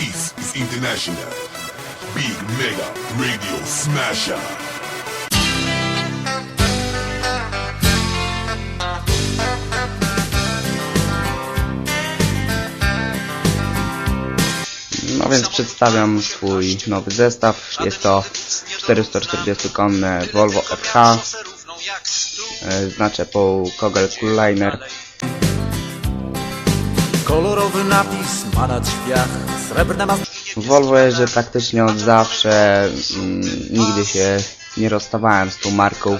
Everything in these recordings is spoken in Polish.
Dance International. Big Mega Radio Smasher. No więc przedstawiam swój nowy zestaw. Jest to 440-konne Volvo FH. e, Znaczę po Kogel Cooliner. Kolorowy napis ma na drzwiach Srebrne ma... Volvo jeżdżę praktycznie od zawsze. Mm, Nigdy się nie rozstawałem z tą marką.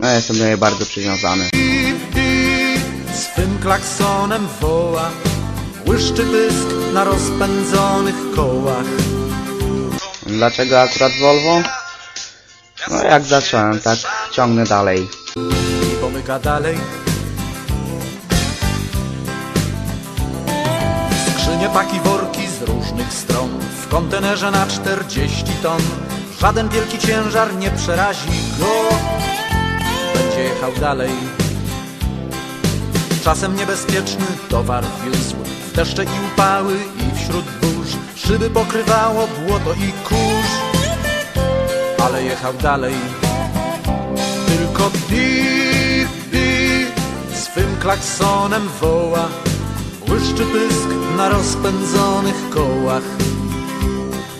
No jestem do niej bardzo przywiązany. Swym klaksonem woła Błyszczy pysk na rozpędzonych kołach Dlaczego akurat Volvo? No jak zacząłem, tak ciągnę dalej. I pomyka dalej Skrzynie, paki, worki z różnych stron. W kontenerze na 40 ton. Żaden wielki ciężar nie przerazi go. Będzie jechał dalej. Czasem niebezpieczny towar wiózł. W deszcze i upały i wśród burz. Szyby pokrywało błoto i kurz. Ale jechał dalej. Tylko di, di swym klaksonem woła Błyszczy pysk na rozpędzonych kołach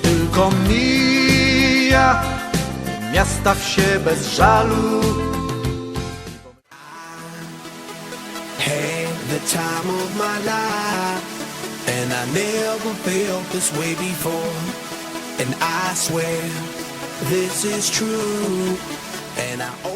Tylko mija miasta wsie bez żalu had the time of my life, and I never felt this way before. And I swear this is true, and I.